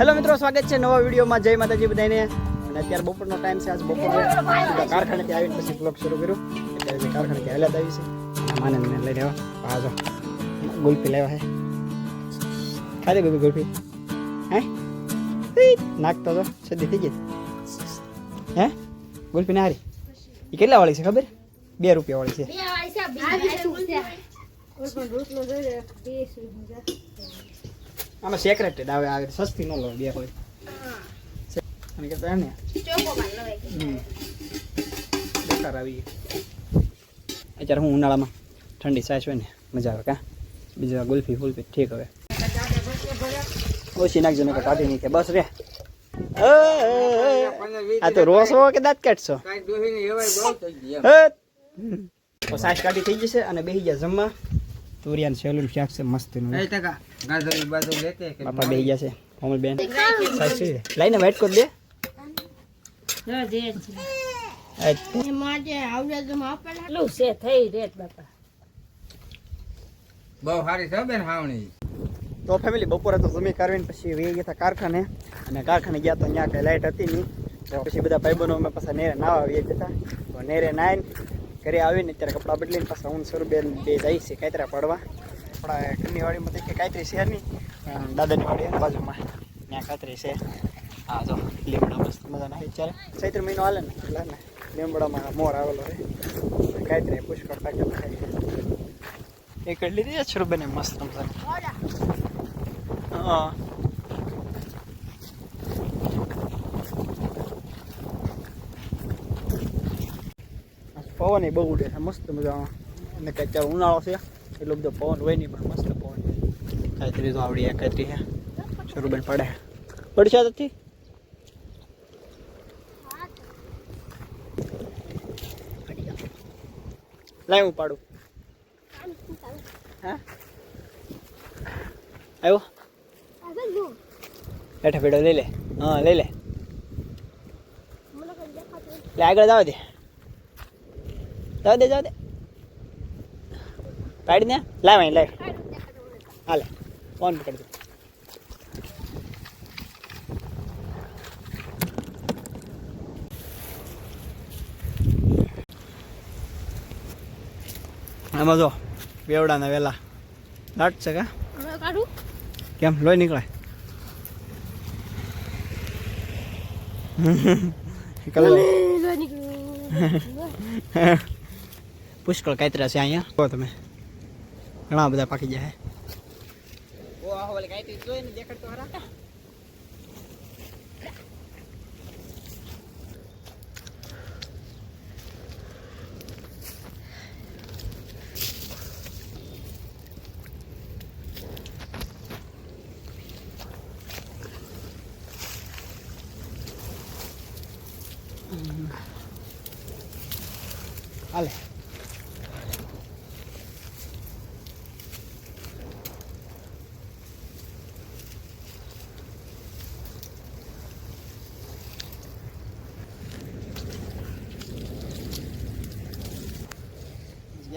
Hello મિત્રો સ્વાગત છે નવા વિડીયોમાં. જય માતાજી બધાને. અને અત્યારે બપોરનો ટાઈમ છે. આજ બપોરે કારખાનેથી આવીને પછી બ્લોગ શરૂ કર્યો. એટલે કારખાનેથી હાલ્યા જ આવી છે. અને માને મને લઈને આવ્યો આ જો ગુલ્ફી લાવ્યા હે. ખાલી બેબી ગુલ્ફી. હે? નાખતો તો સદી થઈ ગઈ. હે? ગુલ્ફી ના હારી? એ કેટલા વાળી છે ખબર? બે રૂપિયા વાળી છે. આમાં સેક્રેટેડ આવે આવે સસ્તી ન લો બે કોઈ અને એમ ને. બેકાર આવી. અત્યારે હું ઉનાળામાં ઠંડી સાસ હોય ને મજા આવે કા? બીજા ગુલ્ફી ફુલ્ફી ઠીક હવે. ઓછી નાખજો ને કાઢી નહીં કે બસ રે. આ તો રોસો કે દાંત કાઢશો. સાસ કાઢી થઈ જશે અને બેહી ગયા જમવા. તુરિયાન સેલુન શાક છે મસ્તીનું બાપા બેહી ગયા છે કોમલ બેન સાચી. લઈને વેટ કર દે. બહુ સારી છે બેન હાવણી. તો ફેમિલી બપોરે તો જમી કરવીને પછી વે ગયા હતા કારખાને. અને કારખાને ગયા તો ત્યાં કઈ લાઈટ હતી નહીં. તો પછી બધા ભાઈબંધો અમે પાછા નેરે નાવા આવી જતા તો નેરે નાઈને ઘરે આવીને અત્યારે કપડાં બદલીને પાછા હું સ્વરૂપબેન બે જાય છે કાતરા પડવા. આપણા ઘરની વાડીમાં કે કાતરી છે નહીં દાદાની વાડી બાજુમાં. ત્યાં કાતરી છે. હા, જો, લીમડા મસ્ત મજાના ચાલે ચૈત્ર મહિનો હાલે ને, એટલે ને, લીમડામાં મોર આવેલો છે. કાયતરી પુષ્કળ પાકેલા એ કરી લીધી છે સ્વરૂપબેને મસ્ત મજાની. હા. પવન એ બહુ ઉડે છે. મસ્ત મજામાં. અને કંઈ અત્યારે ઉનાળો છે. એટલો બધો પવન હોય નહીં પણ મસ્ત પવન કાંઈ તો આવડી કાંઈ છે. શરૂબેન પડે. પડશે નથી લાય હું પાડું. હા? આવ્યો? હેઠા પેડો લઈ લે. હા લઈ લે. લે આગળ જાવ દે. જવા દે જવા દે. પાડી દે. લાવ અહીં લાવ. હાલે. ફોન પકડી દે. આમાં જો બેવડાના વેલા. દાટ છે કા? કેમ? લોહી નીકળે. કલર. પુષ્કળ કાતરા છે અહીંયા. જો તમે. ઘણા બધા પાકી જાય ઓ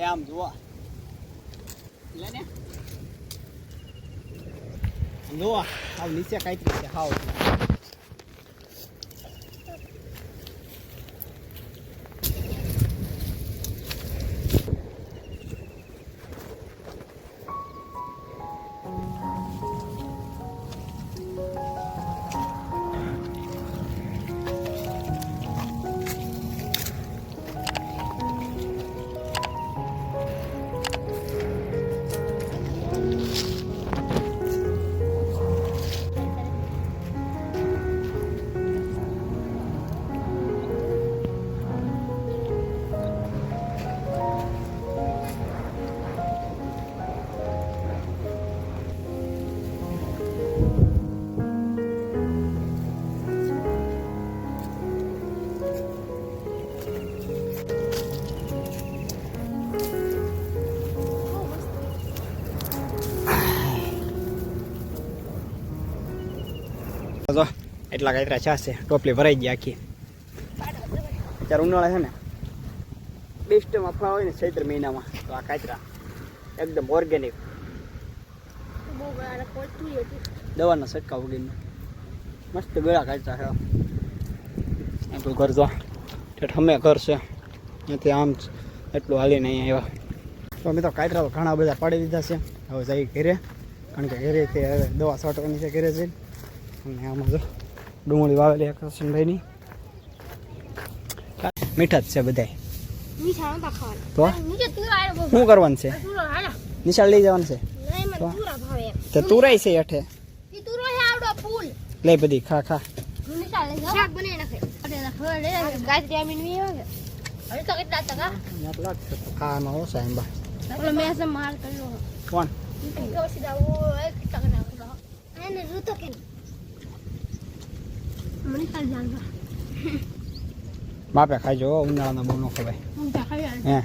જે આમ જુઓ. ને. જુઓ આવ નીચે કાંઈ છે હાવ. જો, એટલા કાતરા છે. ટોપલી ભરાઈ ગઈ આખી. અત્યારે ઉનાળા છે ને બેસ્ટમાં ફળા હોય ને ચૈત્ર મહિનામાં. તો આ કાતરા એકદમ ઓર્ગેનિક દવાના છટકા ઉગીને મસ્ત ગળા કાઢતા છે. આપણું ઘર જો ઠમે ઘર છે. નથી આમ એટલું હાલીને અહીંયા આવ્યા. તો મિત્રો તો તો ઘણા બધા પાડી દીધા છે. હવે જઈ ઘેરે. કારણ કે ઘેરેથી હવે દવા છાંટવાની છે ઘરે જઈને. અને આમાં જો ડુંગળી વાવેલી છે મીઠા જ છે બધાય. તો શું કરવાનું છે? નિશાળ લઈ જવાનું છે? તો? તુરાય છે અઠે લઈ બધી ખા ખા. કોણ તો સીધા ઓ એક ટકા ના એને રૂતો કે મને કાલ જાણવા બાપે ખાજો હો, ઉનાળામાં બહુ ન ખવાય. હું હે?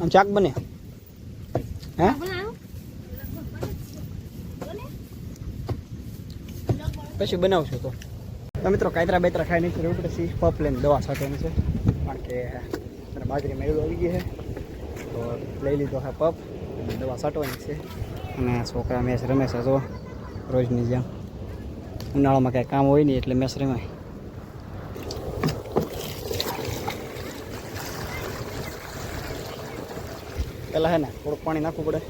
આમ ચાક બને? હે? પછી બનાવશું તો. તો મિત્રો કાતરા બેતરા ખાઈ નથી રહેવું પપ લઈને દવા છાંટવાની છે. કારણ કે મારા બાજરીમાં એવું આવી ગઈ છે. તો લઈ લીધો છે પપ દવા છાંટવાની છે. અને છોકરા મેચ રમે છે જો. રોજની જેમ. ઉનાળામાં કાંઈ કામ હોય નહીં એટલે મેસરીમાં પહેલાં હે ને, થોડુંક પાણી નાખવું પડે.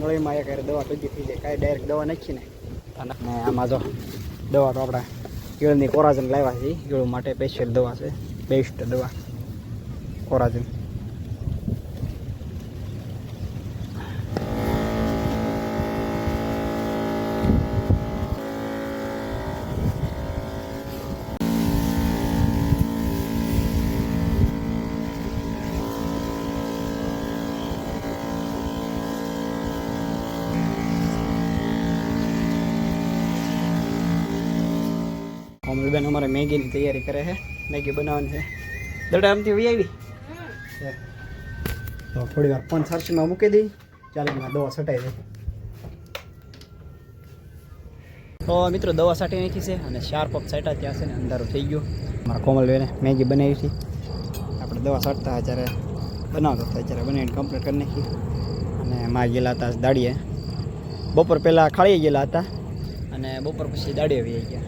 નળીમાં એક હારે દવા ભેગી થઈ જાય. કાંઈ ડાયરેક્ટ દવા નાખી ને આમાં જો દવા તો આપણે કેળની કોરાજન લાવ્યા છે. કેળું માટે સ્પેશિયલ દવા છે. બેસ્ટ દવા. કોરાજન. કોમલબેન અમારે મેગીની તૈયારી કરે છે. મેગી બનાવવાની છે. દડા આમથી વી આવી તો થોડી વાર પણ સરસીમાં મૂકી દઈ. ચાલીમાં દવા છટાઈ દે. તો મિત્રો દવા છાંટી નાખી છે અને શાર્પ અપ છાંટા ત્યાં છે ને અંધારું થઈ ગયું. મારા કોમલબેને મેગી બનાવી હતી. આપણે દવા છાંટતા જ્યારે બનાવતા હતા જ્યારે બનાવીને કમ્પ્લીટ કરી નાખી. અને માં ગયેલા હતા દાડીએ. બપોર પહેલાં ખાળી ગયેલા હતા અને બપોર પછી દાડીએ આવી ગયા.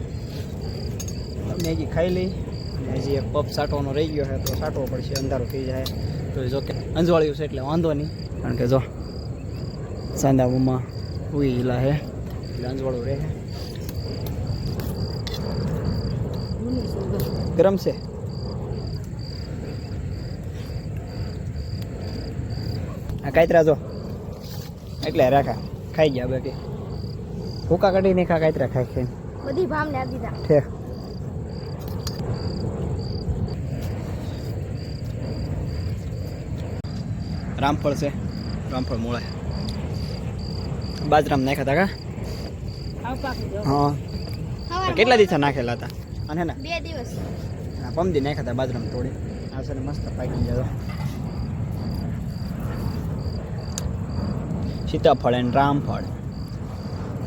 મેગી ખાઈ લઈ અને હજી એક પપ સાટવાનો રહી ગયો છે તો સાટવો પડશે અંધારું થઈ જાય. તો જો કે અંજવાળ્યું છે એટલે વાંધો નહીં. કારણ કે જો સાંદા મમ્મા ઉઈલા હે. એટલે અંજવાળું રહે ગરમ છે? આ કાયતરા જો. એટલે રાખા. ખાઈ ગયા બાકી. ભૂકા કાઢી નહીં ખા કાયતરા ખાઈ ખાઈને. બધી ભામ ને આપી દીધા. ઠેક. રામફળ છે. રામફળ મોળે. બાજરામ નાખ્યા હતા કા? હા. કેટલા દિવસ નાખેલા હતા? અને ને? બે દિવસ. આ પમદી નાખ્યા હતા બાજરામ તોડી આ છે મસ્ત પાકી ગયો સીતાફળ અને રામફળ.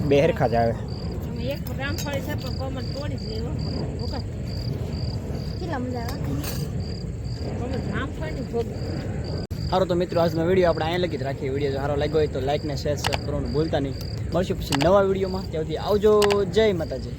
બે હરખા જ આવે. એક રામફળી છે પણ કોમલ તોડી જ લેવો કેટલા મજા આવે? રામફળની ભોગ. સારું તો મિત્રો, આજનો વીડિયો આપણે અહીંયા લગી જ રાખીએ. વીડિયો સારો લાગ્યો હોય તો લાઇક ને શેર કરવાનું ભૂલતા નહીં. મળશું પછી નવા વિડીયોમાં. ત્યાંથી આવજો. જય માતાજી.